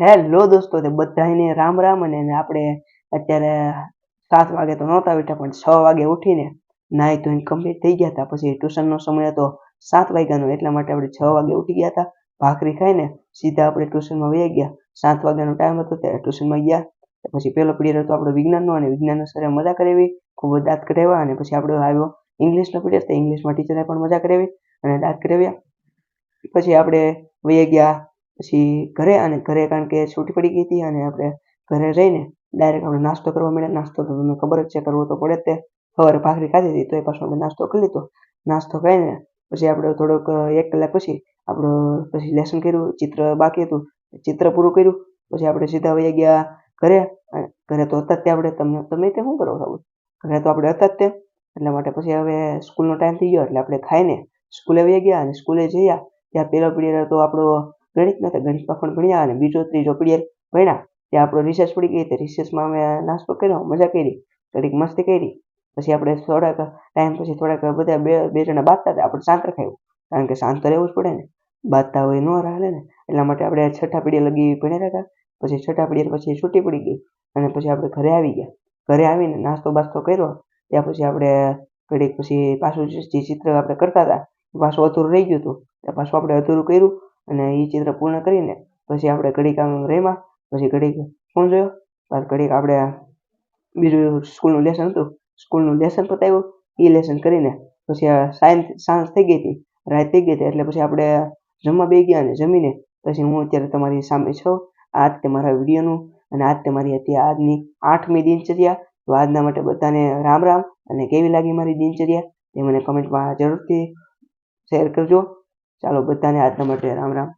Hello દોસ્તો, તે બધાને રામ રામ અને આપણે અત્યારે સાત વાગે તો નહોતા ઉઠ્યા પણ છ વાગે ઉઠીને નાહી ધોઈને કમ્પ્લીટ થઈ ગયા હતા. પછી ટ્યુશનનો સમય હતો સાત વાગ્યાનો, એટલા માટે આપણે છ વાગે ઉઠી ગયા હતા. ભાખરી ખાઈને સીધા આપણે ટ્યુશનમાં વહી ગયા. સાત વાગ્યાનો ટાઈમ હતો, ત્યારે ટ્યુશનમાં ગયા. પછી પહેલો પીરિયડ હતો આપણો વિજ્ઞાનનો, અને વિજ્ઞાનનો સરે મજા કરાવી, ખૂબ જ દાંત કઢાવ્યા, અને પછી આપણે આવ્યો ઇંગ્લિશનો પીરિયડ તો ઇંગ્લિશમાં ટીચરે પણ મજા કરાવી, અને દાંત કઢાવ્યા. પછી આપણે વહી ગયા પછી ઘરે અને ઘરે કારણ કે છૂટી પડી ગઈ હતી અને આપણે ઘરે રહીને ડાયરેક્ટ આપણે નાસ્તો કરવા માંડ્યા નાસ્તો તો તમને ખબર જ છે, કરવો તો પડે તે. સવારે ભાખરી ખાધી હતી તો એ પાછો આપણે નાસ્તો કરી લીધો. નાસ્તો કરીને પછી આપણે થોડોક એક કલાક પછી આપણું પછી લેસન કર્યું, ચિત્ર બાકી હતું. ચિત્ર પૂરું કર્યું. પછી આપણે સીધા વહી ગયા ઘરે. ઘરે તો હતા જ તે આપણે. તમને, તમે તે શું કરો સાબુ ઘરે તો આપણે હતા જ તે. એટલા માટે પછી હવે સ્કૂલનો ટાઈમ થઈ ગયો, એટલે આપણે ખાઈને સ્કૂલે વહી ગયા અને સ્કૂલે જઈએ ત્યાં પહેલો પીરિયડ હતો આપણો ગણિતનો તો ગણિતમાં પણ ભણ્યા અને બીજો ત્રીજો પીરિયડ ભણ્યા. ત્યાં આપણો રિસેસ પડી ગઈ તો રિસેસમાં અમે નાસ્તો કર્યો, મજા કરી, ઘડીક મસ્તી કરી. પછી આપણે થોડાક ટાઈમ પછી થોડાક બધા બે બે જણા બાંધતા હતા આપણે શાંત રખાયું. કારણ કે શાંત રહેવું જ પડે ને. બાંધતા હોય ન રહે ને. એટલા માટે આપણે છઠ્ઠા પીડિયા લગી ભણ્યા હતા. પછી છઠ્ઠા પીરિયડ પછી છૂટી પડી ગઈ અને પછી આપણે ઘરે આવી ગયા. ઘરે આવીને નાસ્તો બાસ્તો કર્યો. ત્યાં પછી આપણે ઘડીક પછી પાછું જે ચિત્ર આપણે કરતા હતા પાછું અધૂરું રહી ગયું હતું. ત્યાં પાછું આપણે અધૂરું કર્યું. અને એ ચિત્ર પૂર્ણ કરીને પછી આપણે ઘડીક આમ પછી ઘડીક ફોન જોયો? બાદ ઘડીક આપણે બીજું સ્કૂલનું લેસન હતું. સ્કૂલનું લેસન પતાવ્યું. એ લેસન કરીને પછી આ સાંજ થઈ ગઈ હતી. રાત થઈ ગઈ હતી એટલે પછી આપણે જમવા બે ગયા અને જમીને પછી હું અત્યારે તમારી સામે છું. આ તે મારા વિડીયોનું અને આજ તે મારી હતી આજની આઠમી દિનચર્યા. તો આજના માટે બધાને રામ રામ અને કેવી લાગી મારી દિનચર્યા એ મને કમેન્ટમાં જરૂરથી શેર કરજો. ચાલો બધાને આજના માટે રામ રામ.